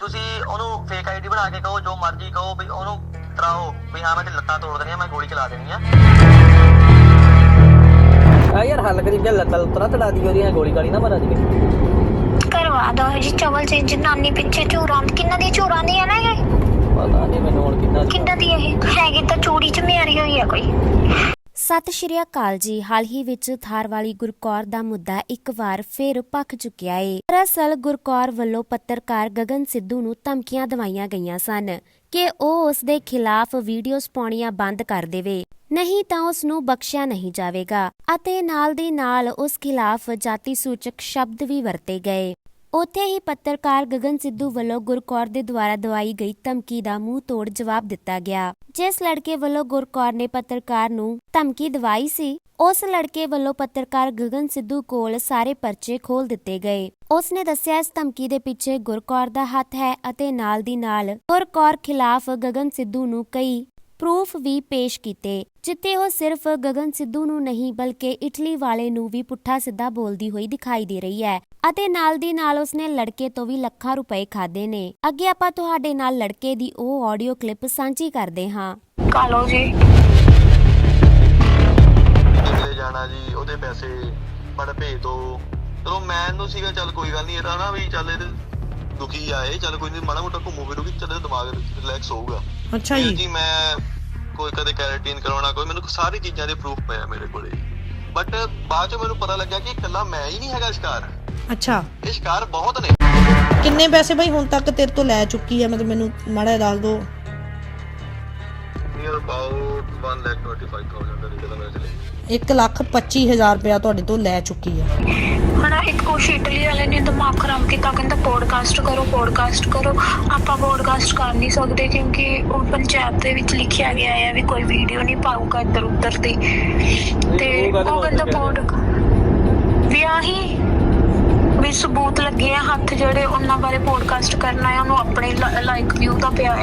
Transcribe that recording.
ਤੁਸੀਂ ਉਹਨੂੰ fake ID ਬਣਾ ਕੇ ਕਹੋ ਜੋ ਮਰਜ਼ੀ ਕਹੋ ਵੀ ਉਹਨੂੰ ਤਰਾਓ ਵੀ ਹਾਂ ਮੈਂ ਤੇ ਲੱਤਾਂ ਤੋੜ ਦੇਣੀਆਂ ਮੈਂ ਗੋਲੀ ਚਲਾ ਦੇਣੀ ਆ ਆ ਯਾਰ ਹੱਲ ਕਰੀ ਜੇ ਲੱਤਾਂ ਉਤਰਾ ਤੜਾ ਦੀ ਉਹਦੀਆਂ ਗੋਲੀ ਗਾਲੀ ਨਾ ਮਾਰਾ ਜੀ ਕਰਵਾ ਦੋ ਜੀ ਚਵਲ ਜੀ ਜਨਾਨੀ ਪਿੱਛੇ ਝੂਰਾਂ ਕਿੰਨਾ ਦੀ ਝੂਰਾਂ ਦੀ ਹੈ ਨਾ ਇਹ? ਪਤਾ ਨਹੀਂ ਮੈਨੂੰ ਹੁਣ ਕਿੰਨਾ ਕਿੰਨਾ ਦੀ ਇਹ? ਹੈਗੀ ਤਾਂ ਚੂੜੀ ਚ ਮੇਰੀ ਹੋਈ ਹੈ ਕੋਈ। ਸਤਿ ਸ਼੍ਰੀ ਅਕਾਲ ਜੀ। ਹਾਲ ਹੀ ਵਿੱਚ ਥਾਰ ਵਾਲੀ ਗੁਰਕੌਰ ਦਾ ਮੁੱਦਾ ਇੱਕ ਵਾਰ ਫਿਰ ਭਖ ਚੁੱਕਿਆ ਏ। ਦਰਅਸਲ ਗੁਰਕੌਰ ਵੱਲੋਂ ਪੱਤਰਕਾਰ ਗਗਨ ਸਿੱਧੂ ਨੂੰ ਧਮਕੀਆਂ ਦਵਾਈਆਂ ਗਈਆਂ ਸਨ ਕਿ ਉਹ ਉਸ ਦੇ ਖਿਲਾਫ ਵੀਡੀਓਜ਼ ਪਾਉਣੀਆਂ ਬੰਦ ਕਰ ਦੇਵੇ। ਨਹੀਂ ਤਾਂ ਉਸ ਨੂੰ ਬਖਸ਼ਿਆ ਨਹੀਂ ਜਾਵੇਗਾ ਅਤੇ ਨਾਲ ਦੀ ਨਾਲ ਉਸ ਖਿਲਾਫ ਜਾਤੀ ਸੂਚਕ ਸ਼ਬਦ ਵੀ ਵਰਤੇ ਗਏ। ਉੱਥੇ ਹੀ ਪੱਤਰਕਾਰ ਗਗਨ ਸਿੱਧੂ ਵੱਲੋਂ ਗੁਰਕੌਰ ਦੇ ਦੁਆਰਾ ਦਵਾਈ ਗਈ ਧਮਕੀ ਦਾ ਮੂੰਹ ਤੋੜ ਜਵਾਬ ਦਿੱਤਾ ਗਿਆ। ਜਿਸ ਲੜਕੇ ਵੱਲੋਂ ਗੁਰਕੌਰ ਨੇ ਪੱਤਰਕਾਰ ਨੂੰ ਧਮਕੀ ਦਵਾਈ ਸੀ, ਉਸ ਲੜਕੇ ਵੱਲੋਂ ਪੱਤਰਕਾਰ ਗਗਨ ਸਿੱਧੂ ਕੋਲ ਸਾਰੇ ਪਰਚੇ ਖੋਲ ਦਿੱਤੇ ਗਏ। ਉਸ ਨੇ ਦੱਸਿਆ, ਇਸ ਧਮਕੀ ਦੇ ਪਿੱਛੇ ਗੁਰਕੌਰ ਦਾ ਹੱਥ ਹੈ ਅਤੇ ਨਾਲ ਦੀ ਨਾਲ ਗੁਰਕੌਰ ਖਿਲਾਫ ਗਗਨ ਸਿੱਧੂ ਨੂੰ ਕਈ ਪ੍ਰੂਫ ਵੀ ਪੇਸ਼ ਕੀਤੇ ਜਿੱਤੇ ਉਹ ਸਿਰਫ ਗਗਨ ਸਿੱਧੂ ਨੂੰ ਨਹੀਂ, ਬਲਕਿ ਇਟਲੀ ਵਾਲੇ ਨੂੰ ਵੀ ਪੁੱਠਾ ਸਿੱਧਾ ਬੋਲਦੀ ਹੋਈ ਦਿਖਾਈ ਦੇ ਰਹੀ ਹੈ। ਅਤੇ ਨਾਲ ਦੀ ਨਾਲ ਉਸਨੇ ਲੜਕੇ ਤੋਂ ਵੀ ਲੱਖਾਂ ਰੁਪਏ ਖਾਦੇ ਨੇ। ਅੱਗੇ ਆਪਾਂ ਤੁਹਾਡੇ ਨਾਲ ਲੜਕੇ ਦੀ ਉਹ ਆਡੀਓ ਕਲਿੱਪ ਸਾਂਝੀ ਕਰਦੇ ਹਾਂ। ਕਾਲੋ ਜੀ। ਕਿਤੇ ਜਾਣਾ ਜੀ? ਉਹਦੇ ਪੈਸੇ ਬੜ ਭੇਜ ਦੋ। ਚਲੋ ਮੈਂ ਇਹਨੂੰ ਸੀਗਾ ਚੱਲ ਕੋਈ ਗੱਲ ਨਹੀਂ ਇਹਦਾ ਨਾ ਵੀ ਚੱਲ ਇਹ ਦੁਖੀ ਆਏ ਚੱਲ ਕੋਈ ਨਹੀਂ ਮਾੜਾ ਮੋਟਾ ਘੁੰਮੂ ਫਿਰੂਗੀ ਚੱਲ ਇਹਦਾ ਦਿਮਾਗ ਰਿਲੈਕਸ ਹੋਊਗਾ। ਅੱਛਾ ਜੀ। ਜੀ ਮੈਂ ਕੋਈ ਕਦੇ ਕੈਰੇਟਿਨ ਕਰਾਉਣਾ ਕੋਈ ਮੈਨੂੰ ਸਾਰੀ ਚੀਜ਼ਾਂ ਦੇ ਪ੍ਰੂਫ ਪਿਆ ਮੇਰੇ ਕੋਲੇ। ਬਟ ਬਾਅਦ ਚ ਮੈਨੂੰ ਪਤਾ ਲੱਗਿਆ ਕਿ ਇਕੱਲਾ ਮੈਂ ਹੀ ਨਹੀਂ ਹੈਗਾ ਸ਼ਿਕਾਰ ਅੱਛਾ। ਇਹ ਸ਼ਿਕਾਰ ਬਹੁਤ ਨੇ। ਕਿੰਨੇ ਪੈਸੇ ਬਈ ਹੁਣ ਤੱਕ ਤੇਰੇ ਤੋਂ ਲੈ ਚੁੱਕੀ ਹੈ ਮਤਲਬ ਮੈਨੂੰ ਮਾੜਾ ਜਿਹਾ ਦੱਸ ਦੋ। ਨੀਅਰ ਅਬਾਊਟ 125000 ਦਾ ਜਿਹੜਾ ਮੈਂ ਚਲੇ 1 ਲੱਖ 25 ਹਜ਼ਾਰ ਰੁਪਇਆ ਤੁਹਾਡੇ ਤੋਂ ਲੈ ਚੁੱਕੀ ਹੈ ਹਣਾ ਇੱਕ ਕੁਛ ਇਟਲੀ ਵਾਲੇ ਨੇ ਦਿਮਾਗ ਖਰਾਬ ਕੀਤਾ ਕਹਿੰਦਾ ਪੋਡਕਾਸਟ ਕਰੋ ਪੋਡਕਾਸਟ ਕਰੋ। ਆਪਾਂ ਪੋਡਕਾਸਟ ਕਰ ਨਹੀਂ ਸਕਦੇ ਕਿਉਂਕਿ ਉਹ ਪੰਚਾਇਤ ਦੇ ਵਿੱਚ ਲਿਖਿਆ ਗਿਆ ਹੈ ਵੀ ਕੋਈ ਵੀਡੀਓ ਨਹੀਂ ਪਾਊਗਾ ਇੱਧਰ ਉੱਧਰ ਦੀ ਤੇ ਉਹ ਕਹਿੰਦਾ ਪੋਡ ਵੀ ਆਹੀ ਸਬੂਤ ਲੱਗੇ ਆ ਹੱਥ ਜਿਹੜੇ ਉਹਨਾਂ ਬਾਰੇ ਪੋਡਕਾਸਟ ਕਰਨਾ ਹੈ ਉਹਨੂੰ ਆਪਣੇ ਲਾਈਕ ਵਿਊ ਦਾ ਪਿਆ ਹੈ